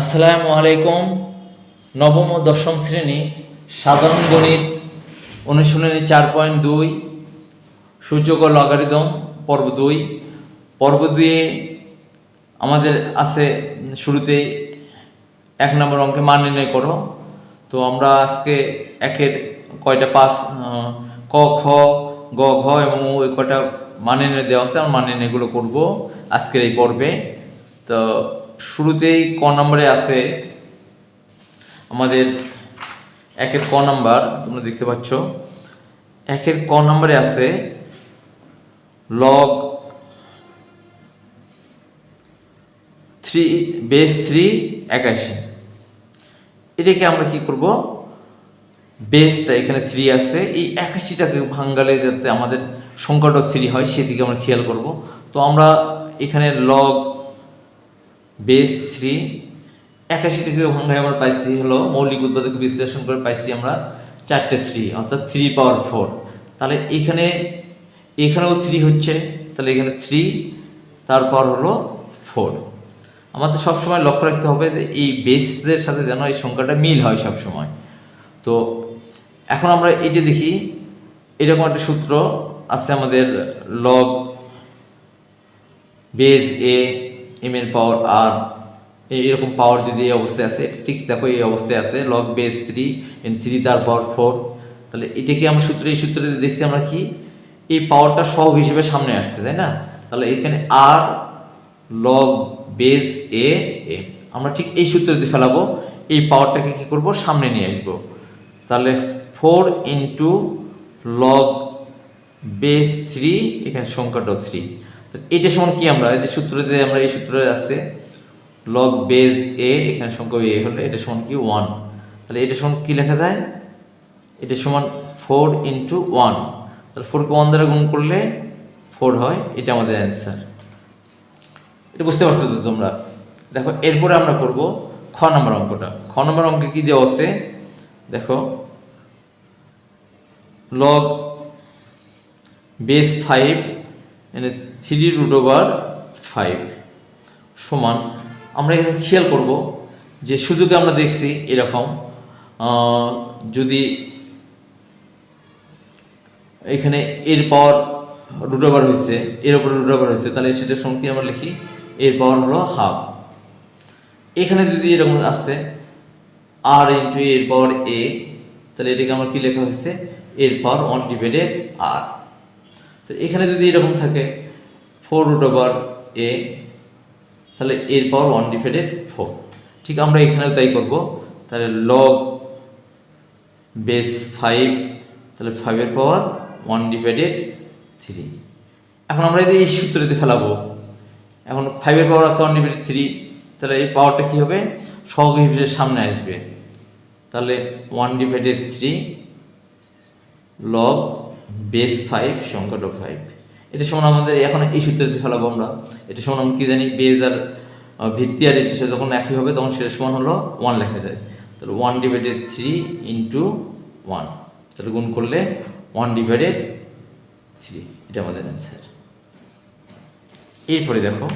আসসালামু আলাইকুম। নবম ও দশম শ্রেণি সাধারণ গণিত অনুশীলনী চার পয়েন্ট দুই, সূচক ও লগারিদম পর্ব দুই। পর্ব দুয়ে আমাদের আছে শুরুতেই এক নম্বর অঙ্কে মান নির্ণয় করো। তো আমরা আজকে একের কয়টা পাস ক, খ, গ, ঘ এবং ওই কয়টা মান নির্ণয় দেওয়া আছে, আমরা মান নির্ণয়গুলো করব আজকের এই পর্বে। তো শুরুতেই ক নম্বরে আছে আমাদের একের ক নাম্বার, তোমরা দেখতে পাচ্ছ। একের ক নম্বরে আছে লগ থ্রি বেস থ্রি একাশি। এটাকে আমরা কি করব? বেসটা এখানে থ্রি আছে। এই একাশিটাকে ভাঙ্গালে যাতে আমাদের সংখ্যাটা থ্রি হয়, সেদিকে আমরা খেয়াল করব। তো আমরা এখানে লগ বেস থ্রি একাশি থেকে ভাঙ্গায় আমরা পাইছি হলো মৌলিক উৎপাদক বিশ্লেষণ করে পাইছি আমরা চারটে থ্রি অর্থাৎ থ্রি পাওয়ার ফোর তাহলে এখানে, এখানেও থ্রি হচ্ছে, তাহলে এখানে থ্রি তারপর হলো ফোর আমাদের সবসময় লক্ষ্য রাখতে হবে যে এই বেসদের সাথে যেন এই সংখ্যাটা মিল হয় সবসময়। তো এখন আমরা এটা দেখি, এরকম একটা সূত্র আছে আমাদের log base A M power R এরকম পাওয়ার যদি এই অবস্থায় আছে ঠিক দেখো এই অবস্থায় আছে log base three N three তার পাওয়ার ফোর তাহলে এটাকে আমরা সূত্রে, এই সূত্রে দেখছি আমরা কি? এই পাওয়ারটা সহগ হিসেবে সামনে আসছে, তাই না? তাহলে এখানে আর লগ বেস এ এ আমরা ঠিক এই সূত্রতে ফেলাবো, এই পাওয়ারটাকে কি করব? সামনে নিয়ে আসব। তাহলে four into log base three এখানে সংখ্যাটাও থ্রি এটা সমান কি আমরা? এই সূত্রতে আমরা এই সূত্রে আছে লগ বেজ এ এখানে সংখ্যা এ হলে এটা সমান কি? ওয়ান তাহলে এটা সমান কি লেখা যায়? এটা সমান ফোর ইন্টু ওয়ান তাহলে ফোরকে ওয়ান দ্বারা গুণ করলে ফোর হয়, এটা আমাদের অ্যান্সার এটা বুঝতে পারছ তো তোমরা? দেখো, এরপরে আমরা করব খ নম্বর অঙ্কটা। খ নম্বর অঙ্কে কি দেওয়া আছে? দেখো লগ বেস ফাইভ মানে থ্রি রুট ওভার ফাইভ সমান। আমরা এখানে খেয়াল করব যে সুযোগে আমরা দেখছি এরকম যদি এখানে এর পাওয়ার রুট ওভার হয়েছে, এর উপরে রুট ওভার হয়েছে, তাহলে সেটার সঙ্গে আমরা লিখি এর পাওয়ার হলো হাফ এখানে যদি এরকম আসছে আর ইন্টু এর পাওয়ার এ তাহলে এটাকে আমার কি লেখা হয়েছে? এর পাওয়ার ওয়ান ডিভাইডেড আর তো এখানে যদি এরকম থাকে ফোর রুট ওভার এ তাহলে এর পাওয়ার ওয়ান ডিভাইডেড ফোর ঠিক আমরা এখানেও তাই করব। তাহলে লগ বেস ফাইভ তাহলে ফাইভের পাওয়ার ওয়ান ডিভাইডেড থ্রি এখন আমরা যদি এই সূত্রতে ফেলাবো। এখন ফাইভের পাওয়ার আছে ওয়ান ডিভাইডেড থ্রি তাহলে এই পাওয়ারটা কী হবে? সহগ হিসেবে সামনে আসবে। তাহলে one divided three log base five সংখ্যাটা ফাইভ এটা সমান আমাদের এখন এই সূত্রতে ফেলাবো আমরা। এটা সমান আমরা কি জানি বেজ আর ভিত্তি আর এটা যখন একই হবে, তখন সেটা সমান হলো ওয়ান লেখা যায়। তাহলে one divided three into one তাহলে গুণ করলে ওয়ান ডিভাইডেড থ্রি এটা আমাদের অ্যান্সার এরপরে দেখো,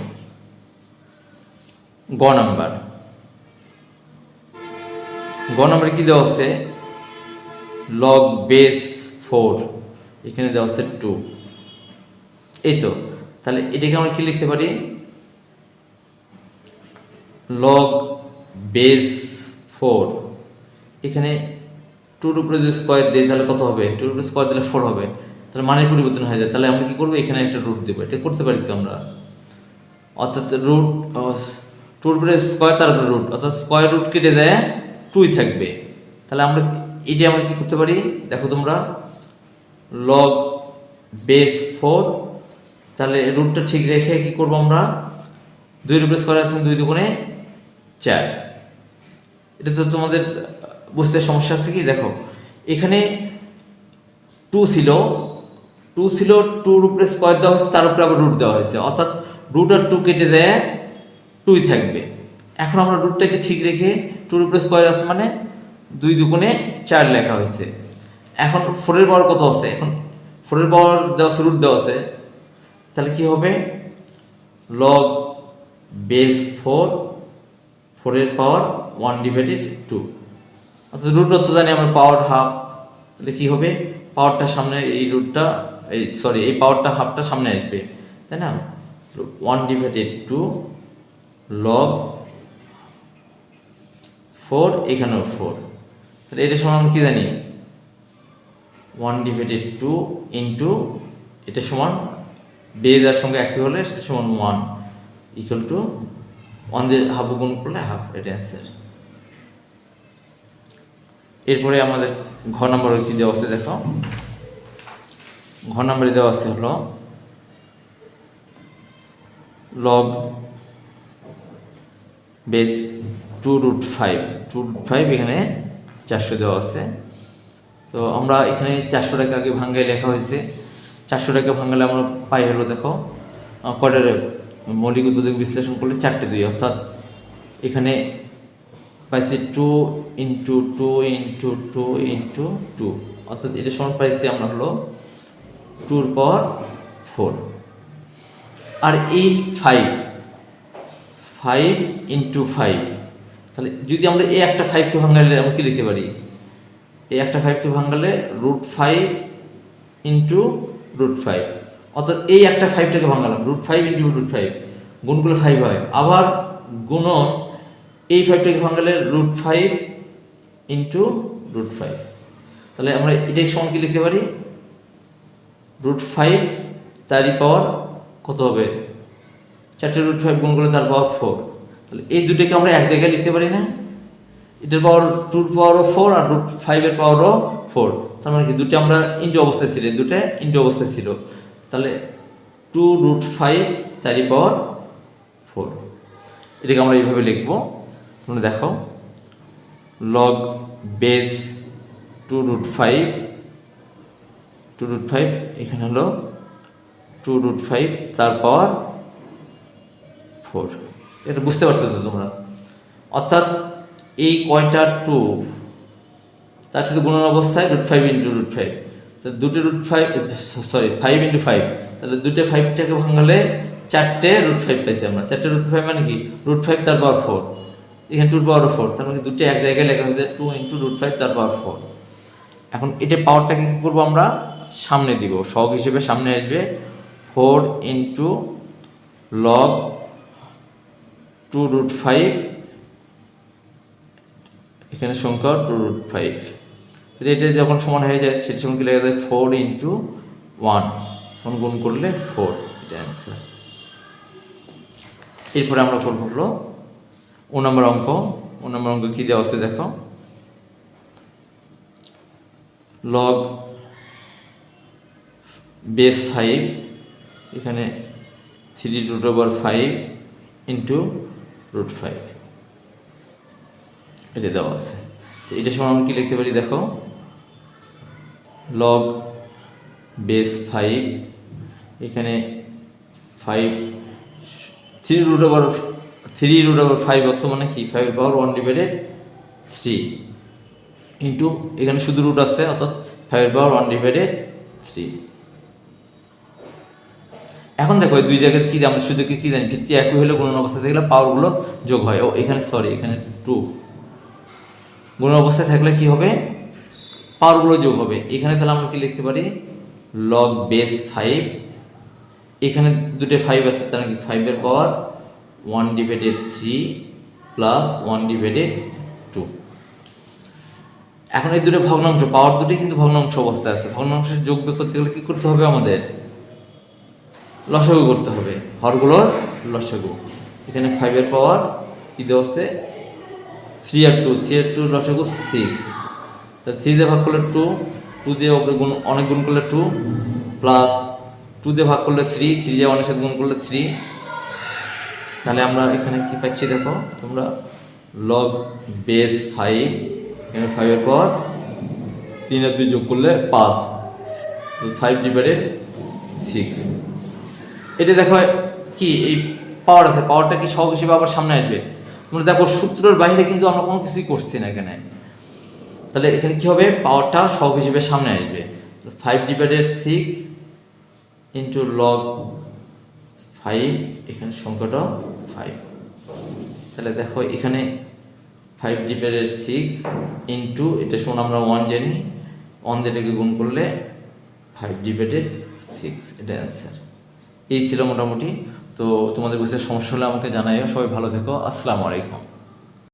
গ নাম্বার গ নাম্বারে কী দেওয়া আছে? লগ বেস ফোর এখানে দেওয়া আছে টু এই তো তাহলে এটাকে আমরা কি লিখতে পারি? লগ বেস ফোর এখানে টুর উপরে যদি স্কোয়ার দিই, তাহলে কত হবে? টুর উপরে স্কোয়ার দিলে ফোর হবে। তাহলে মানের পরিবর্তন হয়ে যায়। তাহলে আমরা কি করব? এখানে একটা রুট দেবো। এটা করতে পারি তো আমরা? অর্থাৎ রুট টুর উপরে স্কোয়ার তার উপরে রুট অর্থাৎ স্কোয়ার রুট কেটে দেয় টুই থাকবে। তাহলে আমরা এটা আমরা কি করতে পারি? দেখো তোমরা। লগ বেস ফোর তাহলে রুটটা ঠিক রেখে কি করব আমরা? দুই রুপে স্কোয়ার আছে, দুই দুগুণে চার। এটা তো তোমাদের বুঝতে সমস্যা আছে কি? দেখো, এখানে টু ছিল টু ছিল টুর উপরে দেওয়া হয়েছে, তার উপরে আবার রুট দেওয়া হয়েছে। অর্থাৎ রুট আর টু কেটে দেয় টুই থাকবে। এখন আমরা রুটটাকে ঠিক রেখে টুর উপরে স্কোয়ার আছে মানে দুই দুগুণে চার লেখা হয়েছে। এখন ফোরের পাওয়ার কত আছে? এখন ফোরের পাওয়ার দেওয়া রুট দেওয়া আছে। তাহলে কি হবে? লগ বেস ফোর ফোরের পাওয়ার ওয়ান ডিভাইডেড টু অর্থাৎ রুট অর্থ জানি আমার পাওয়ার হাফ তাহলে কী হবে? পাওয়ারটা সামনে এই রুটটা এই সরি এই পাওয়ারটা হাফটা সামনে আসবে। তাই না? One divided two log four এখানেও ফোর তাহলে এটা সমান কি জানি? ওয়ান ডিভাইডেড টু ইন্টু এটা সমান, বেজ আর সঙ্গে একই হলে সেটা সমান ওয়ান ইকুয়াল টু ওয়ান দিয়ে হাফ গুণ করলে হাফ এটা অ্যান্সার এরপরে আমাদের ঘ নম্বর কি দেওয়া আছে দেখো? ঘ নম্বরে দেওয়া আছে হলো log base two root five two root five এখানে চারশো দেওয়া আছে। তো আমরা এখানে চারশো টাকা আগে ভাঙ্গায় লেখা হয়েছে। চারশো টাকা ভাঙ্গালে আমরা পাই হলো, দেখো কয়টার মৌলিক উদ্বোধক বিশ্লেষণ করলে চারটে দুই, অর্থাৎ এখানে পাইছি two into two into two into two, অর্থাৎ এটা সমান পাইছি আমরা হলো টুর পর ফোর। আর এই ফাইভ ফাইভ ইন্টু ফাইভ, তাহলে যদি আমরা এই একটা ফাইভকে ভাঙালে আমরা কি লিখতে পারি? এই একটা ফাইভকে ভাঙালে root five into root five অর্থাৎ এই একটা ফাইভটাকে ভাঙালাম root five into root five গুণ করলে ফাইভ হয়। আবার গুণন এই ফাইভটাকে ভাঙালে root five into root five তাহলে আমরা এটাকে সমান কি লিখতে পারি? রুট ফাইভ তারই পাওয়ার কত হবে? চারটে রুট ফাইভ গুণ করলে তার পাওয়ার ফোর তাহলে এই দুটোকে আমরা এক জায়গায় লিখতে পারি না? এটার পাওয়ার টুর পাওয়ারও ফোর আর রুট ফাইভের পাওয়ারও ফোর তার মানে কি? দুটো আমরা ইন্টু অবস্থায় ছিল দুটো ইন্টু অবস্থায় ছিল। তাহলে টু রুট ফাইভ চারি পাওয়ার ফোর এটাকে আমরা এইভাবে লিখব। তোমরা দেখো log base two root five two root five এখানে হলো টু রুট ফাইভ তার পাওয়ার ফোর এটা বুঝতে পারছ তো তোমরা? অর্থাৎ এই কয়টা টু তার সাথে গুণন অবস্থায় root five into root five তো দুটো root five sorry five into five তাহলে দুটো ফাইভটাকে ভাঙালে চারটে রুট ফাইভ পাইছি আমরা। চারটে রুট ফাইভ মানে কি? রুট ফাইভ তার পাওয়ার ফোর এখানে টুর পাওয়ার ফোর তার মানে দুটো এক জায়গায় লেখা হয়েছে টু ইন্টু রুট ফাইভ তার পাওয়ার ফোর এখন এটা পাওয়ারটাকে কী করব আমরা? সামনে দিব। সহগ হিসেবে সামনে আসবে four into log two root five এখানে সংখ্যা টু রুট ফাইভ এটা যখন সমান হয়ে যায়, সেটা সমান লেখা যায়? ফোর ইন্টু ওয়ান সমান গুণ করলে ফোর এটা অ্যান্সার এরপরে আমরা করব হলো ও নম্বর অঙ্ক। ও নম্বর অঙ্ক কী দেওয়া আছে দেখো? লগ বেস ফাইভ এখানে three root over five into root five এটা দেওয়া আছে। তো এটা সময় আমরা কি লিখতে পারি দেখো? লগ বেস ফাইভ এখানে five three root over three root over five অর্থ মানে কি? Five power one divided three into এখানে শুধু রুট আছে, অর্থাৎ five power one divided three এখন দেখো দুই জায়গায় কি আমরা শুধু কি জানি? ভিত্তি একই হলে গুণন অবস্থা থাকলে পাওয়ারগুলো যোগ হয়। ও, এখানে সরি এখানে টু গুণন অবস্থায় থাকলে কি হবে? পাওয়ারগুলো যোগ হবে। এখানে তাহলে আমরা কি লিখতে পারি? লগ বেস ফাইভ এখানে দুটো ফাইভ আছে তাহলে কি? ফাইভের power one divided three plus one divided two এখন এই দুটো ভগ্নাংশ পাওয়ার দুটো কিন্তু ভগ্নাংশ অবস্থায় আছে। ভগ্নাংশের যোগ বের করতে গেলে কি করতে হবে আমাদের? লসাগু করতে হবে। হরগুলোর লসাগু। এখানে ফাইভের পাওয়ার কি দেওয়া আছে থ্রি আর টু থ্রি আর টু লসাগু সিক্স থ্রি দিয়ে ভাগ করলে টু টু দিয়ে ওপরে গুণ, অনেক গুণ করলে টু প্লাস টু দিয়ে ভাগ করলে থ্রি থ্রি দিয়ে অনেক সাথে গুণ করলে থ্রি তাহলে আমরা এখানে কি পাচ্ছি দেখো? তোমরা লগ বেস ফাইভ এখানে ফাইভের পর তিন আর দুই যোগ করলে পাঁচ ফাইভ ডিভাইডেড সিক্স এটা দেখো কি, এই পাওয়ার আছে পাওয়ারটা কি সহগ হিসেবে আবার সামনে আসবে? তোমরা দেখো সূত্রের বাইরে কিন্তু আমরা কোনো কিছুই করছি না এখানে। তাহলে এখানে কি হবে? পাওয়ারটা সব হিসেবে সামনে আসবে। Five divided six into log five এখানে সংখ্যাটা ফাইভ তাহলে দেখো এখানে ফাইভ ডিভাইডেড সিক্স ইন্টু এটা শোন আমরা ওয়ান জানি ওয়ান যেটাকে গুণ করলে ফাইভ ডিভাইডেড সিক্স এটা অ্যান্সার এই ছিল মোটামুটি তো তোমাদের বুঝতে সমস্যা হলে আমাকে জানাইও। সবাই ভালো থেকো। আসসালামু আলাইকুম।